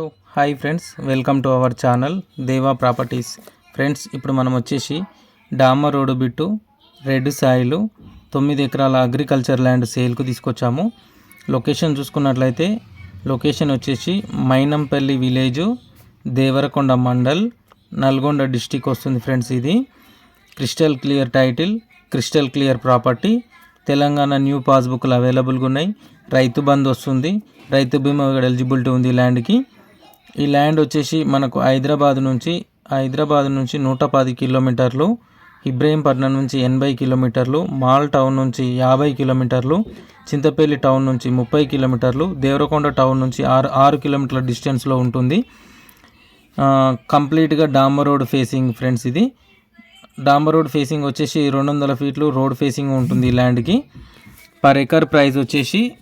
Hello hi friends welcome to our channel Deva properties. Friends ఇప్పుడు మనం వచ్చేసి డామర్ రోడ్డు బిట్టు రెడ్ సాయిలు తొమ్మిది ఎకరాల అగ్రికల్చర్ ల్యాండ్ సేల్కు తీసుకొచ్చాము. లొకేషన్ చూసుకున్నట్లయితే లొకేషన్ వచ్చేసి మైనంపల్లి విలేజు దేవరకొండ మండల్ నల్గొండ డిస్టిక్ వస్తుంది ఫ్రెండ్స్ ఇది. Crystal clear title crystal clear property Telangana new పాస్బుక్లు అవైలబుల్గా ఉన్నాయి. రైతు బంద్ వస్తుంది. రైతు బీమా ఎలిజిబిలిటీ ఉంది ల్యాండ్కి. ఈ ల్యాండ్ వచ్చేసి మనకు హైదరాబాద్ నుంచి హైదరాబాద్ నుంచి నూట పది కిలోమీటర్లు ఇబ్రహీంపట్నం నుంచి ఎనభై కిలోమీటర్లు మాల్ టౌన్ నుంచి యాభై కిలోమీటర్లు చింతపల్లి టౌన్ నుంచి ముప్పై కిలోమీటర్లు దేవరకొండ టౌన్ నుంచి ఆరు ఆరు కిలోమీటర్ల డిస్టెన్స్లో ఉంటుంది. కంప్లీట్గా డాంబర్ రోడ్ ఫేసింగ్ ఫ్రెండ్స్ ఇది. డాంబర్ రోడ్ ఫేసింగ్ వచ్చేసి రెండు వందల ఫీట్లు రోడ్ ఫేసింగ్ ఉంటుంది ఈ ల్యాండ్కి. పర్ ఎకర్ ప్రైస్ వచ్చేసి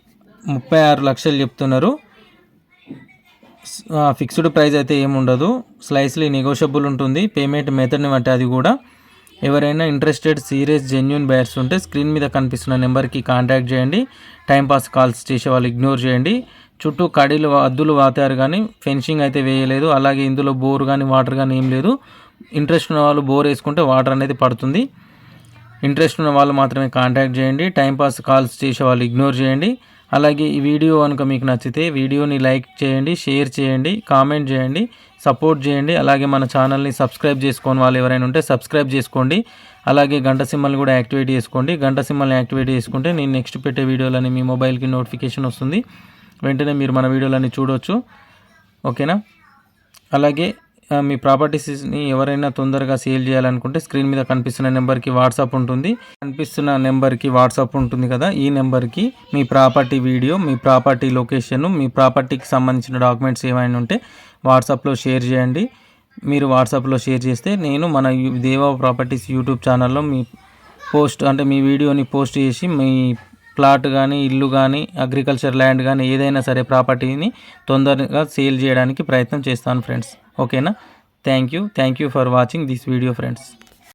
ముప్పై ఆరు లక్షలు చెప్తున్నారు. ఫిక్స్డ్ ప్రైస్ అయితే ఏముండదు స్లైస్లీ నెగోషియబుల్ ఉంటుంది. పేమెంట్ మెథడ్ని బట్టి అది కూడా. ఎవరైనా ఇంట్రెస్టెడ్ సీరియస్ జెన్యున్ బయర్స్ ఉంటే స్క్రీన్ మీద కనిపిస్తున్న నెంబర్కి కాంటాక్ట్ చేయండి. టైంపాస్ కాల్స్ చేసే వాళ్ళు ఇగ్నోర్ చేయండి. చుట్టూ కడీలు అద్దులు వాతారు కానీ ఫెన్సింగ్ అయితే వేయలేదు. అలాగే ఇందులో బోర్ కానీ వాటర్ కానీ ఏం లేదు. ఇంట్రెస్ట్ ఉన్న వాళ్ళు బోర్ వేసుకుంటే వాటర్ అనేది పడుతుంది. ఇంట్రెస్ట్ ఉన్న వాళ్ళు మాత్రమే కాంటాక్ట్ చేయండి. టైంపాస్ కాల్స్ చేసే వాళ్ళు ఇగ్నోర్ చేయండి. అలాగే ఈ వీడియో కనుక మీకు నచ్చితే వీడియోని లైక్ చేయండి షేర్ చేయండి కామెంట్ చేయండి సపోర్ట్ చేయండి. అలాగే మన ఛానల్ని సబ్స్క్రైబ్ చేసుకోని వాళ్ళు ఎవరైనా ఉంటే సబ్స్క్రైబ్ చేసుకోండి. అలాగే గంట సింహల్ని కూడా యాక్టివేట్ చేసుకోండి. గంట సింహల్ని యాక్టివేట్ చేసుకుంటే నేను నెక్స్ట్ పెట్టే వీడియోలని మీ మొబైల్కి నోటిఫికేషన్ వస్తుంది. వెంటనే మీరు మన వీడియోలన్నీ చూడవచ్చు ఓకేనా? అలాగే మీ ప్రాపర్టీస్ని ఎవరైనా తొందరగా సేల్ చేయాలనుకుంటే స్క్రీన్ మీద కనిపిస్తున్న నెంబర్కి వాట్సాప్ ఉంటుంది. కనిపిస్తున్న నెంబర్కి వాట్సాప్ ఉంటుంది కదా ఈ నెంబర్కి మీ ప్రాపర్టీ వీడియో మీ ప్రాపర్టీ లొకేషన్ మీ ప్రాపర్టీకి సంబంధించిన డాక్యుమెంట్స్ ఏమైనా ఉంటే వాట్సాప్లో షేర్ చేయండి. మీరు వాట్సాప్లో షేర్ చేస్తే నేను మన దేవా ప్రాపర్టీస్ యూట్యూబ్ ఛానల్లో మీ పోస్ట్ అంటే మీ వీడియోని పోస్ట్ చేసి మీ ప్లాట్ కానీ ఇల్లు కానీ అగ్రికల్చర్ ల్యాండ్ కానీ ఏదైనా సరే ప్రాపర్టీని తొందరగా సేల్ చేయడానికి ప్రయత్నం చేస్తాను ఫ్రెండ్స్. ఓకేనా thank you thank you for watching this video friends